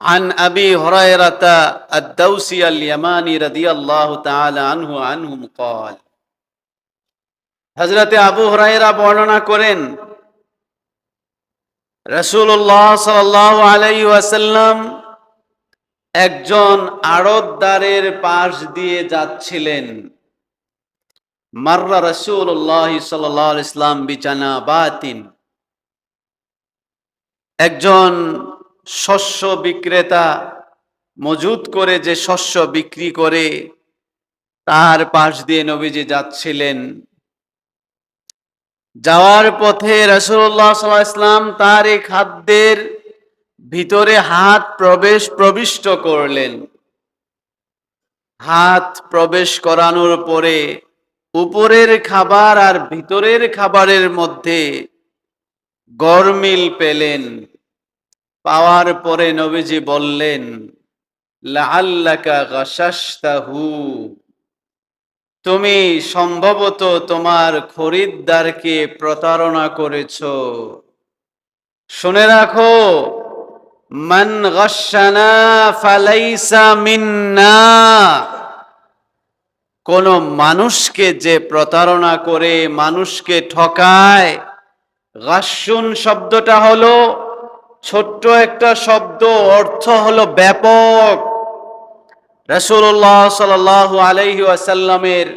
عن أبي هريرة الدوسي اليماني رضي الله تعالى عنه عنهم قال হজরতে আবু হরাইরা বর্ণনা করেন রসুল্লাহ সাল্লাহ আলাই ওয়াসাল্লাম একজন আড়তদারের পাশ দিয়ে যাচ্ছিলেন মার্রা রসুল্লাহ সাল্লাহ ইসলাম বিছানা বাতিন একজন শস্য বিক্রেতা মজুত করে যে শস্য বিক্রি করে, তার পাশ দিয়ে নবীজি যাচ্ছিলেন। যাওয়ার পথে রসুল্লাহ সাল্লাহ ইসলাম তার এই খাদ্যের ভিতরে হাত প্রবেশ প্রবিষ্ট করলেন। হাত প্রবেশ করানোর পরে উপরের খাবার আর ভিতরের খাবারের মধ্যে গরমিল পেলেন। পাওয়ার পরে নবীজি বললেন তুমি সম্ভবত তোমার খরিদ্দারকে প্রতারণা করেছ। শুনে রাখো, মান কোন মানুষকে যে প্রতারণা করে মানুষকে ঠকায় গাসুন শব্দটা হলো ছোট্ট একটা শব্দ, অর্থ হলো ব্যাপক। রসুল্লাহ সাল আলহি আসাল্লামের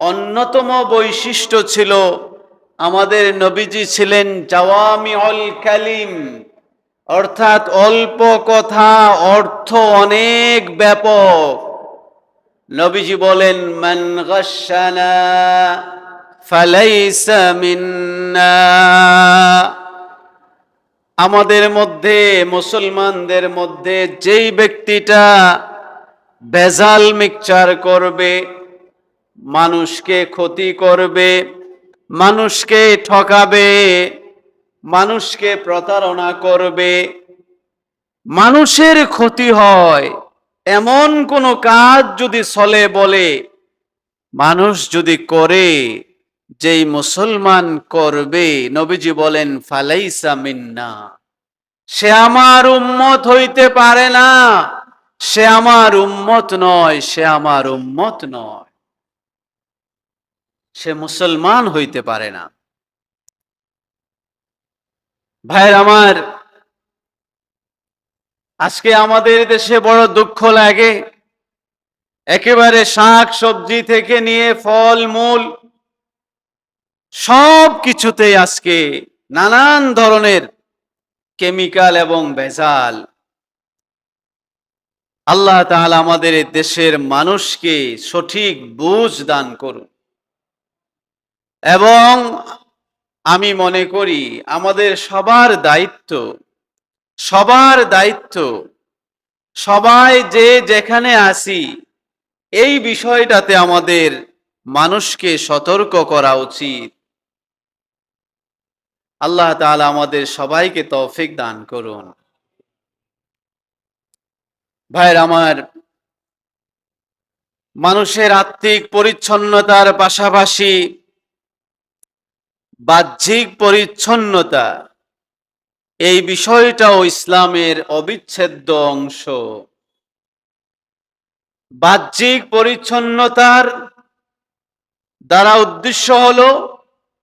অন্যতম বৈশিষ্ট্য ছিল আমাদের নবীজি ছিলেন জাওয়ামি অল কালিম। অর্থাৎ অল্প কথা, অর্থ অনেক ব্যাপক। নবীজি বলেন, মান গাশানা ফালাইসা মিন্না। আমাদের মধ্যে, মুসলমানদের মধ্যে যেই ব্যক্তিটা বেজাল মিক্সচার করবে, মানুষকে ক্ষতি করবে, মানুষকে ঠকাবে, মানুষকে প্রতারণা করবে, মানুষের ক্ষতি হয়, এমন কোনো কাজ যদি চলে বলে, মানুষ যদি করে যেই মুসলমান করবে, নবীজি বলেন, ফালাইসা মিন্না। সে আমার উম্মত হইতে পারে না। সে আমার উম্মত নয়, সে আমার উম্মত নয়। সে মুসলমান হইতে পারে না। ভাইয়ের আমার, আজকে আমাদের দেশে বড় দুঃখ লাগে। একেবারে শাক সবজি থেকে নিয়ে ফল, মূল সব কিছুতেই আজকে নানান ধরনের কেমিক্যাল এবং ভেজাল। আল্লাহ তাআলা আমাদের দেশের মানুষকে সঠিক বুঝ দান করুন। এবং আমি মনে করি আমাদের সবার দায়িত্ব সবার দায়িত্ব, সবাই যে যেখানে আসি এই বিষয়টাতে আমাদের মানুষকে সতর্ক করা উচিত। আল্লাহ তালা আমাদের সবাইকে তৌফিক দান করুন। ভাইয়ের, আমার মানুষের আত্মিক পরিচ্ছন্নতার পাশাপাশি বাহ্যিক পরিচ্ছন্নতা এই বিষয়টাও ইসলামের অবিচ্ছেদ্য অংশ। বাহ্যিক পরিচ্ছন্নতার দ্বারা উদ্দেশ্য হলো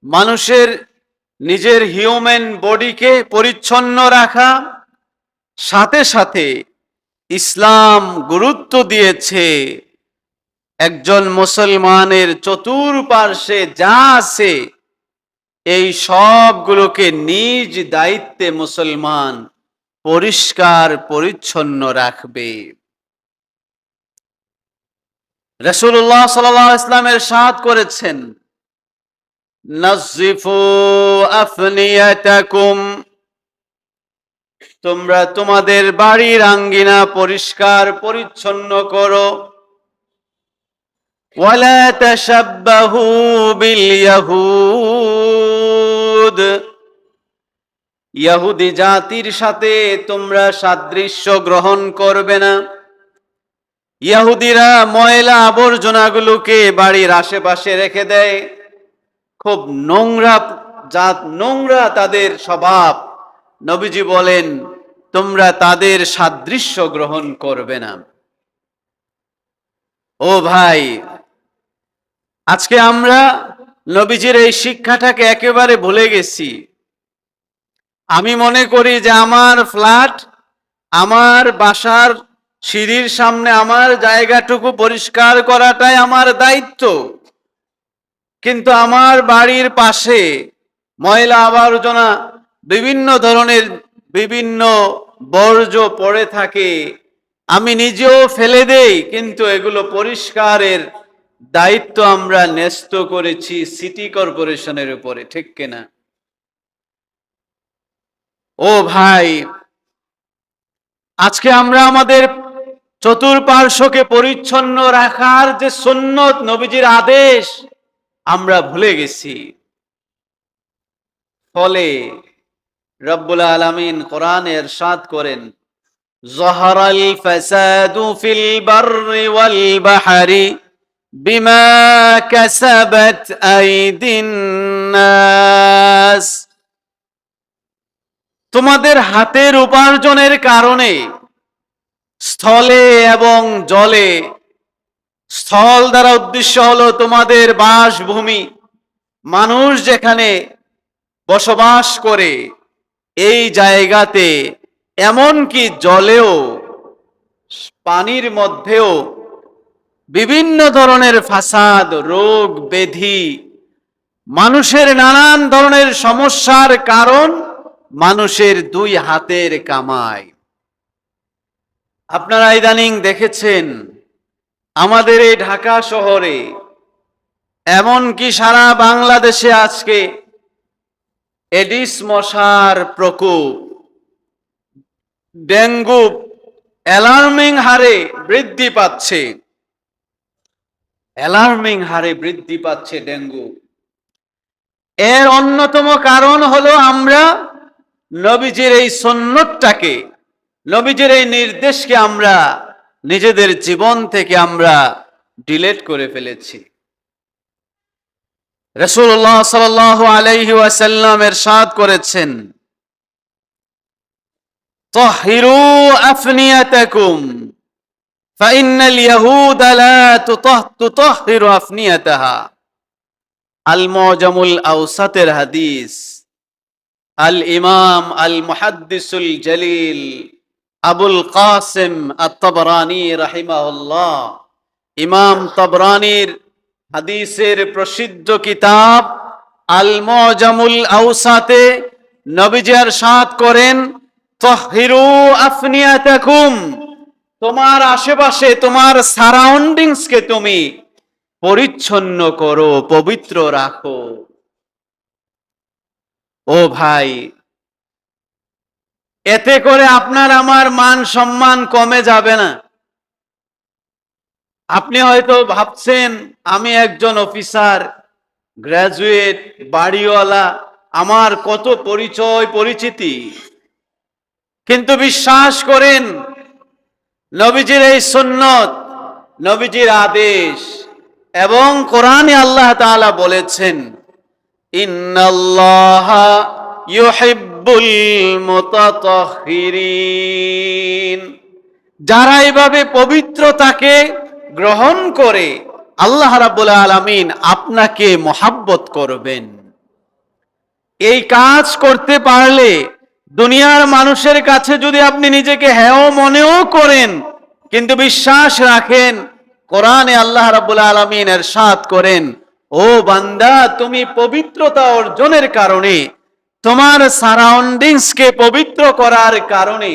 মানুষের নিজের হিউম্যান বডিকে পরিচ্ছন্ন রাখা, সাথে সাথে ইসলাম গুরুত্ব দিয়েছে। একজন মুসলমানের চতুর্পার্শ্বে যা আছে, এই সবগুলোকে নিজ দায়িত্বে মুসলমান পরিষ্কার, পরিচ্ছন্ন রাখবে। রসুল্লাহ সাল্লাহ ইসলামের সাথ করেছেন তোমরা তোমাদের বাড়ির আঙ্গিনা পরিষ্কার পরিচ্ছন্ন করো। ইয়াহুদ জাতির সাথে তোমরা সাদৃশ্য গ্রহণ করবে না। ইহুদিরা ময়লা আবর্জনাগুলোকে বাড়ির আশেপাশে রেখে দেয়। খুব নোংরা জাত নোংরা তাদের স্বভাব। নবীজি বলেন, তোমরা তাদের সাদৃশ্য গ্রহণ করবে না। ও ভাই, আজকে আমরা নবীজির এই শিক্ষাটাকে একেবারে ভুলে গেছি। আমি মনে করি যে আমার ফ্ল্যাট, আমার বাসার সিঁড়ির সামনে, আমার জায়গাটুকু পরিষ্কার করাটাই আমার দায়িত্ব। কিন্তু আমার বাড়ির পাশে ময়লা আবর্জনা বিভিন্ন ধরনের বিভিন্ন বর্জ্য পড়ে থাকে। আমি নিজেও ফেলে দেই, কিন্তু এগুলো পরিষ্কারের দায়িত্ব আমরা ন্যস্ত করেছি সিটি কর্পোরেশনের উপরে, ঠিক কিনা? ও ভাই, আজকে আমরা আমাদের চতুর্পার্শ্বকে পরিচ্ছন্ন রাখার যে সুন্নত নবীজির আদেশ আমরা ভুলে গেছি। ফলে রব্বুল আলামিন কোরআন এরশাদ করেন, জহরাল ফাসাদু ফিল বাররি ওয়াল বাহরি বিমা কাসাবাত আইদিন নাস। তোমাদের হাতের উপার্জনের কারণে, স্থলে এবং জলে স্থল দ্বারা উদ্দেশ্য হলো তোমাদের বাসভূমি। মানুষ যেখানে বসবাস করে, এই জায়গাতে এমনকি জলেও, পানির মধ্যেও বিভিন্ন ধরনের ফাসাদ, রোগ, ব্যাধি, মানুষের নানান ধরনের সমস্যার কারণ মানুষের দুই হাতের কামাই। আপনারা ইদানিং দেখেছেন আমাদের এই ঢাকা শহরে এমনকি সারা বাংলাদেশে আজকে এডিস মশার প্রকোপ? ডেঙ্গু অ্যালার্মিং হারে বৃদ্ধি পাচ্ছে। অ্যালার্মিং হারে বৃদ্ধি পাচ্ছে ডেঙ্গু। এর অন্যতম কারণ হলো আমরা নবীজির এই সন্ন্যতটাকে নবীজির এই নির্দেশকে আমরা নিজেদের জীবন থেকে আমরা ডিলেট করে ফেলেছি। রসুল্লাহ সাল আলাইহি ওয়াসাল্লাম এর সাদ করেছেন, তহিরু আফনিয়াতাকুম, ফাইন্নাল ইয়াহুদ লা তুতাহহিরু আফনিয়াতাহা। আল মুজামুল আওসাতের হাদিস আল ইমাম আল মুহাদ্দিসুল জলিল আবুল কাসেম আত্মবরানি রাহিমাউল্লাহ ইমাম তবরানীর হাদিসের প্রসিদ্ধ কিতাব আল মজামুল আউসাতে নবীজার সাত করেন তহিরু আফনিয়াতাকুম তোমার আশেপাশে তোমার সারাউন্ডিংসকে তুমি পরিচ্ছন্ন করো, পবিত্র রাখো। ও ভাই এতে করে আপনার আমার মান সম্মান কমে যাবে না। আপনি হয়তো ভাবছেন, আমি একজন অফিসার গ্রাজুয়েট বাড়িওয়ালা, আমার কত পরিচয়, পরিচিতি। কিন্তু বিশ্বাস করেন, নবীজির এই সুন্নত, নবীজির আদেশ এবং কোরআনে আল্লাহ তাআলা বলেছেন, ইন্নাল্লাহা ইউহিব্বুল মুতাতাহহিরিন। যারা এভাবে পবিত্রতাকে গ্রহণ করে আল্লাহ রাব্বুল আলামিন আপনাকে মোহাব্বত করবেন। এই কাজ করতে পারলে দুনিয়ার মানুষের কাছে যদি আপনি নিজেকে হেয় মনেও করেন, কিন্তু বিশ্বাস রাখেন, কোরআনে আল্লাহ রাব্বুল আলামিন এরশাদ করেন, ও বান্দা, তুমি পবিত্রতা অর্জনের কারণে তোমার সারাউন্ডিংস কে পবিত্র করার কারণে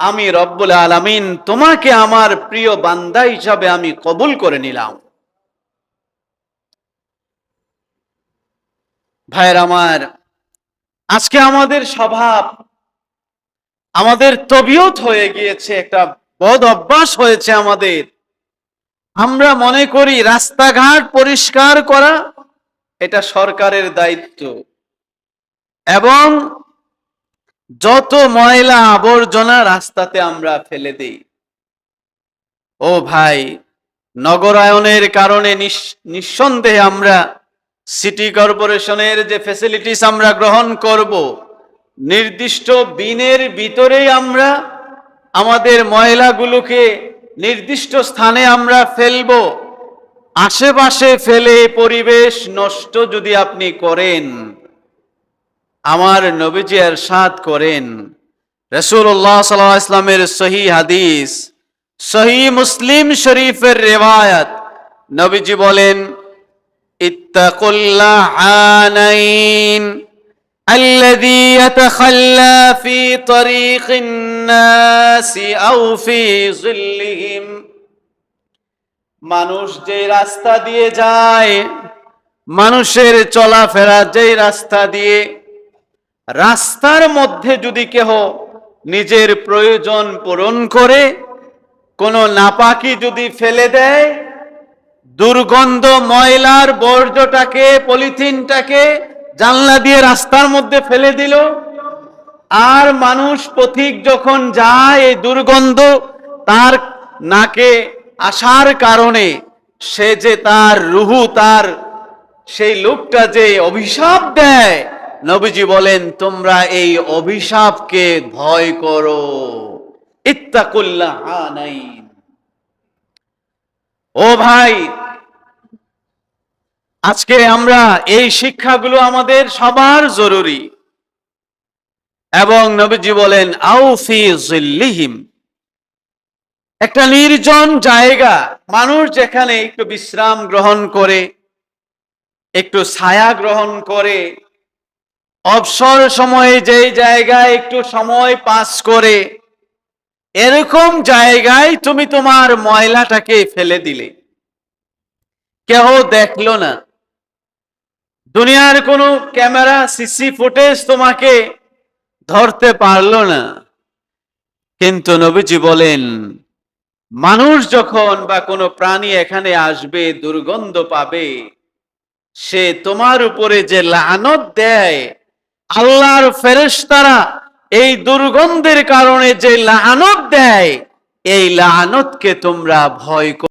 আমি রব্বুল আলামিন তোমাকে আমার প্রিয় বান্দা হিসাবে আমি কবুল করে নিলাম। ভাইয়ের আমার, আজকে আমাদের স্বভাব, আমাদের তবিয়ত হয়ে গিয়েছে, একটা বদ অভ্যাস হয়েছে আমাদের। আমরা মনে করি রাস্তাঘাট পরিষ্কার করা এটা সরকারের দায়িত্ব। এবং যত ময়লা আবর্জনা রাস্তাতে আমরা ফেলে দেই, ও ভাই, নগরায়নের কারণে নিঃসন্দেহে আমরা সিটি কর্পোরেশনের যে ফেসিলিটিস আমরা গ্রহণ করব, নির্দিষ্ট বিনের ভিতরেই আমরা আমাদের ময়লাগুলোকে নির্দিষ্ট স্থানে আমরা ফেলব। আশেপাশে ফেলে পরিবেশ নষ্ট যদি আপনি করেন আমার নবীজি এরশাদ করেন রসুল্লাহ সাল্লাহ ইসলামের সহি হাদিস সহি মুসলিম শরীফের রেওয়ায়াত নবীজি বলেন ইত্তাকুল্লাহ আনাইন الذي يتخلى في طريق الناس أو في ظلهم মানুষ যে রাস্তা দিয়ে যায় মানুষের চলাফেরা যেই রাস্তা দিয়ে রাস্তার মধ্যে যদি কেহ নিজের প্রয়োজন পূরণ করে, কোনো নাপাকি যদি ফেলে দেয়, দুর্গন্ধ ময়লার বর্জ্যটাকে, পলিথিনটাকে জানলা দিয়ে রাস্তার মধ্যে ফেলে দিল, আর মানুষ পথিক যখন যায় এই দুর্গন্ধ তার নাকে আসার কারণে, সে যে তার রুহু, তার সেই লোকটা যে অভিশাপ দেয় নবীজি বলেন, তোমরা এই অভিশাপকে ভয় করো। ও ভাই, আজকে আমরা এই শিক্ষাগুলো আমাদের সবার জরুরি। এবং নবীজি বলেন আউফি জিল্লিহিম। একটা নির্জন জায়গা, মানুষ যেখানে একটু বিশ্রাম গ্রহণ করে, একটু ছায়া গ্রহণ করে অবসর সময়ে যেই জায়গায় একটু সময় পাস করে, এরকম জায়গায় তুমি তোমার ময়লাটাকে ফেলে দিলে। কেহ দেখল না। দুনিয়ার কোনো ক্যামেরা, সিসি ফুটেজ তোমাকে ধরতে পারল না। কিন্তু নবীজি বলেন, মানুষ যখন বা কোনো প্রাণী এখানে আসবে, দুর্গন্ধ পাবে, সে তোমার উপরে যে লানত দেয় আল্লাহর ফেরেশতারা এই দুর্গন্ধের কারণে যে লাহানত দেয় এই লাহানতকে তোমরা ভয়